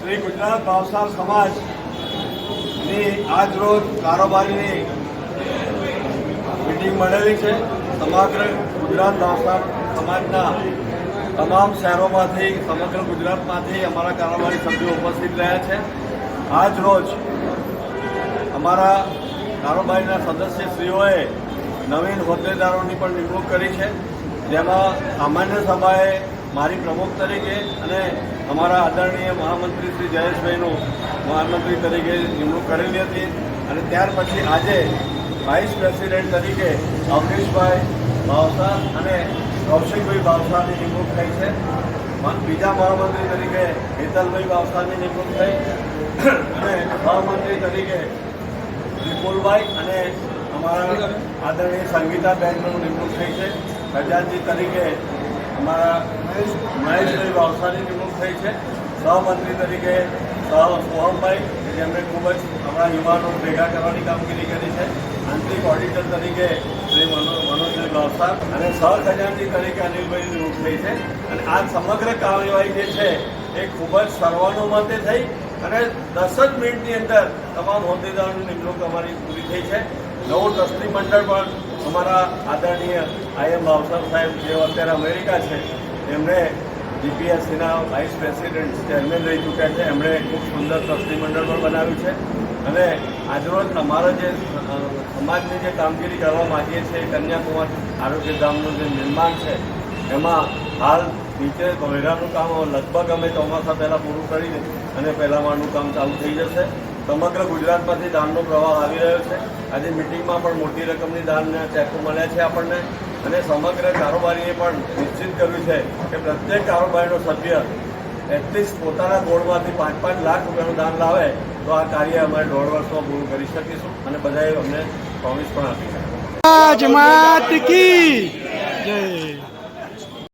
શ્રી ગુજરાત ભાવસાર સમાજની આજ રોજ કારોબારીની મિટિંગ મળેલી છે. સમગ્ર ગુજરાત ભાવસાર સમાજના તમામ શહેરોમાંથી, સમગ્ર ગુજરાતમાંથી અમારા કારોબારી સભ્યો ઉપસ્થિત રહ્યા છે. આજ રોજ અમારા કારોબારીના સદસ્યશ્રીઓએ નવીન હોદ્દેદારોની પણ નિમણૂક કરી છે. જેમાં સામાન્ય સભાએ મારી પ્રમુખ તરીકે અને અમારા આદરણીય મહામંત્રી શ્રી જયેશભાઈનું મહામંત્રી તરીકે નિમણૂક કરેલી હતી અને ત્યાર પછી આજે વાઇસ પ્રેસિડેન્ટ તરીકે અવનીશભાઈ ભાવસા અને કૌશિકભાઈ ભાવસાની નિમણૂક થઈ છે. બીજા મહામંત્રી તરીકે હેતલભાઈ ભાવસાની નિમણૂક થઈ અને મહામંત્રી તરીકે વિપુલભાઈ અને અમારા આદરણીય સંગીતાબેનનું નિમણૂક થઈ છે. ખજાનજી તરીકે અમારા મહેશભાઈ વાવસાની નિમણૂક થઈ છે. સહમંત્રી તરીકે સહ સોહમભાઈ જેમણે ખૂબ જ આપણા યુવાનો ભેગા કરવાની કામગીરી કરી છે. આંતરિક ઓડિટર તરીકે શ્રી મનો, મનોજભાઈ ભાવસાર અને સહ ખજાનજી તરીકે અનિલભાઈ નિમણૂક થઈ છે. અને આ સમગ્ર કાર્યવાહી જે છે, એ ખૂબ જ સર્વાનુમતે થઈ અને દસ જ મિનિટની અંદર તમામ હોદ્દેદારોની નિમણૂક અમારી પૂરી થઈ છે. નવું ટ્રસ્ટી મંડળ પણ અમારા આદરણીય આઈએમ ભાવસાર સાહેબ, જેઓ અત્યારે અમેરિકા છે એમણે જીપીએસસીના વાઇસ પ્રેસિડેન્ટ ચેરમેન રહી ચૂક્યા છે. એમણે ખૂબ સુંદર ટ્રસ્ટી મંડળ પણ બનાવ્યું છે. અને આજરોજ અમારો જે સમાજની જે કામગીરી કરવા માગીએ છીએ, કન્યાકુમાર આરોગ્ય ગામનું જે નિર્માણ છે, એમાં હાલ નીચે કોયરાનું કામ લગભગ અમે ચોમાસા પહેલાં પૂરું કરીને અને પહેલા કામ ચાલુ થઈ જશે. સમગ્ર ગુજરાતમાંથી દાનનો પ્રવાહ આવી રહ્યો છે. આજે મિટિંગમાં પણ મોટી રકમની દાનના ચેકો મળ્યા છે આપણને. અને સમગ્ર કારોબારીએ પણ નિશ્ચિત કર્યું છે કે પ્રત્યેક કારોબારીનો સભ્ય એટલીસ્ટ પોતાના ગોળમાંથી પાંચ પાંચ લાખ રૂપિયાનું દાન લાવે, તો આ કાર્ય અમારે દોઢ વર્ષમાં પૂરું કરી શકીશું અને બધાએ અમને પ્રોમિસ પણ આપી છે. જય.